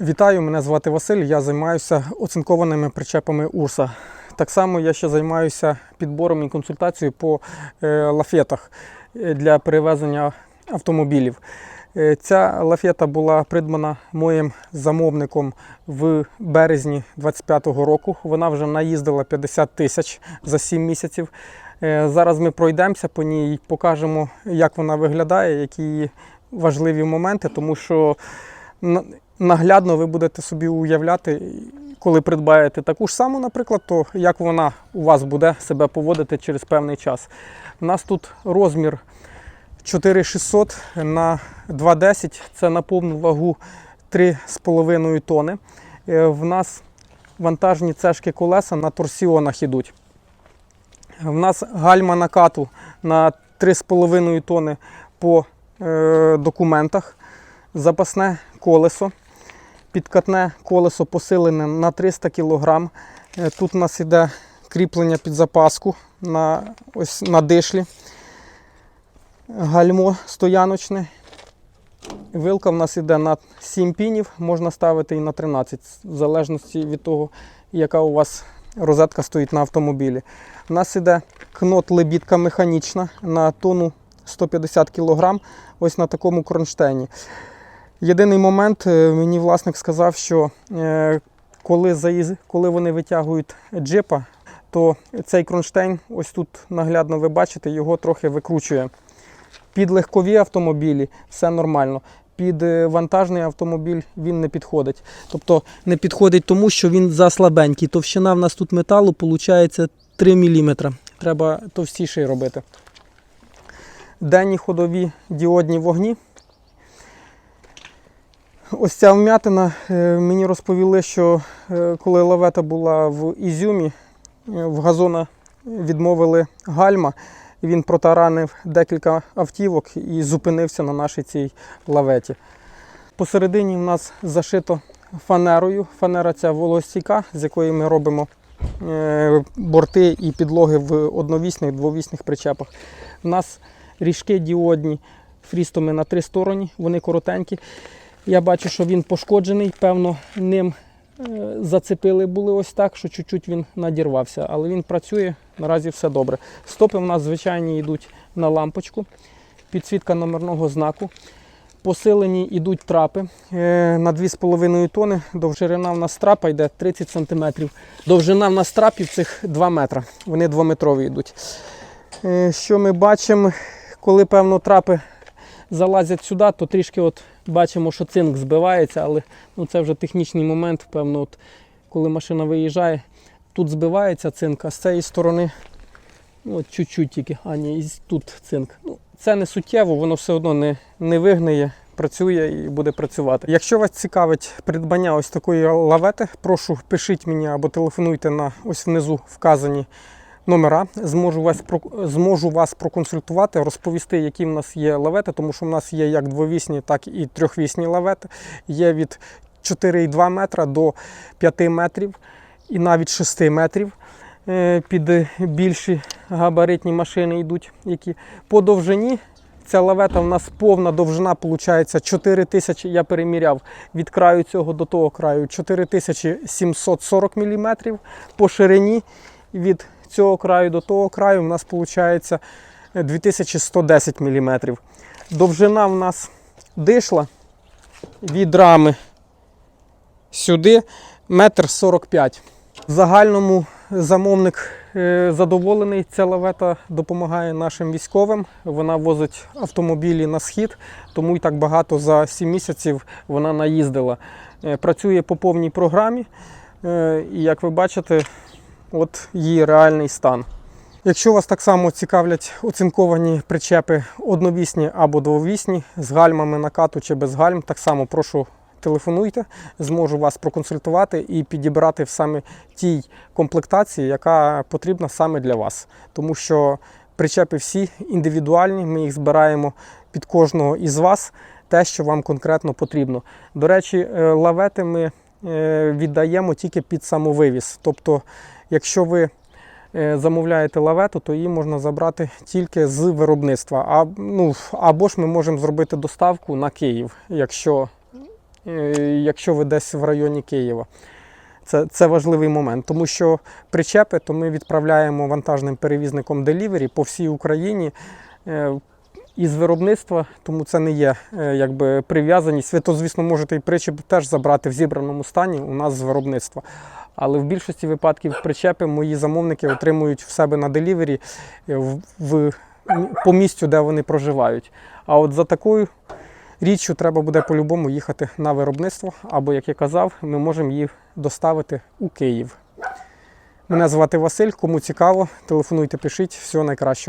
Вітаю, мене звати Василь. Я займаюся оцинкованими причепами Урса. Так само я ще займаюся підбором і консультацією по е, лафетах е, для перевезення автомобілів. Е, Ця лафета була придбана моїм замовником в березні 25-го року. Вона вже наїздила 50 тисяч за 7 місяців. Зараз ми пройдемося по ній, покажемо, як вона виглядає, які важливі моменти, тому що наглядно ви будете собі уявляти, коли придбаєте таку ж саму, наприклад, то як вона у вас буде себе поводити через певний час. У нас тут розмір 4600 на 210, це на повну вагу 3,5 тони. Е, В нас вантажні цешки колеса на торсіонах ідуть. В нас гальма накату на 3,5 тони по е, документах, запасне колесо, підкатне колесо посилене на 300 кг. Е, Тут у нас іде кріплення під запаску на, ось, на дишлі, гальмо стояночне. Вилка в нас іде на 7 пінів, можна ставити і на 13, в залежності від того, яка у вас розетка стоїть на автомобілі. У нас іде кнот лебідка механічна на тонну 150 кг, ось на такому кронштейні. Єдиний момент, е, мені власник сказав, що е, коли, коли вони витягують джипа, то цей кронштейн, ось тут наглядно ви бачите, його трохи викручує. Під легкові автомобілі все нормально. Під е, вантажний автомобіль він не підходить. Тобто не підходить тому, що він заслабенький. Товщина в нас тут металу виходить 3 мм. Треба товстіший робити. Денні ходові діодні вогні. Ось ця вмятина. е, Мені розповіли, що е, коли лавета була в Ізюмі, е, в газона відмовили гальма. Він протаранив декілька автівок і зупинився на нашій цій лаветі. Посередині в нас зашито фанерою. Фанера ця вологостійка, з якої ми робимо борти і підлоги в одновісних, двовісних причепах. У нас ріжки діодні фрістоми на три стороні, вони коротенькі. Я бачу, що він пошкоджений, певно, ним е, зацепили були ось так, що чуть-чуть він надірвався, але він працює, наразі все добре. Стопи в нас звичайні йдуть на лампочку, підсвітка номерного знаку. Посилені йдуть трапи е, на 2,5 тони. Довжина в нас трапа йде 30 см. Довжина в нас трапів цих 2 метри. Вони двометрові йдуть. Е, Що ми бачимо, коли певно трапи залазять сюди, то трішки от бачимо, що цинк збивається, але ну, це вже технічний момент. Певно, от, коли машина виїжджає, тут збивається цинк, а з цієї сторони ну, чуть-чуть тільки, а ні, і тут цинк. Ну, це не суттєво, воно все одно не, не вигниє. Працює і буде працювати. Якщо вас цікавить придбання ось такої лавети, прошу пишіть мені або телефонуйте на ось внизу вказані номера. Зможу вас зможу вас проконсультувати, розповісти, які в нас є лавети, тому що в нас є як двовісні, так і трьохвісні лавети. Є від 4,2 метра до 5 метрів і навіть 6 метрів. Е, Під більші габаритні машини йдуть, які по довжині. Ця лавета в нас повна довжина, виходить 4 тисячі, я переміряв від краю цього до того краю 4740 мм. По ширині від цього краю до того краю у нас виходить 2110 мм. Довжина в нас дишла від рами сюди метр 45 В загальному замовник е, задоволений. Ця лавета допомагає нашим військовим. Вона возить автомобілі на схід, тому і так багато за 7 місяців вона наїздила. Е, Працює по повній програмі. е, І як ви бачите, от її реальний стан. Якщо вас так само цікавлять оцинковані причепи одновісні або двовісні з гальмами накату чи без гальм, так само прошу телефонуйте, зможу вас проконсультувати і підібрати в саме тій комплектації, яка потрібна саме для вас. Тому що причепи всі індивідуальні, ми їх збираємо під кожного із вас те, що вам конкретно потрібно. До речі, е, лавети ми е, віддаємо тільки під самовивіз. Тобто, якщо ви е, замовляєте лавету, то її можна забрати тільки з виробництва. А, ну, або ж ми можемо зробити доставку на Київ, якщо е, якщо ви десь в районі Києва. Це, це важливий момент, тому що причепи то ми відправляємо вантажним перевізником Delivery по всій Україні е, із виробництва, тому це не є е, якби прив'язаність. Ви то, звісно, можете і причеп теж забрати в зібраному стані у нас з виробництва. Але в більшості випадків причепи мої замовники отримують в себе на делівері е, в, в, по місцю, де вони проживають. А от за такою річчю треба буде по-любому їхати на виробництво, або, як я казав, ми можемо її доставити у Київ. Мене звати Василь. Кому цікаво, телефонуйте, пишіть. Всього найкращого.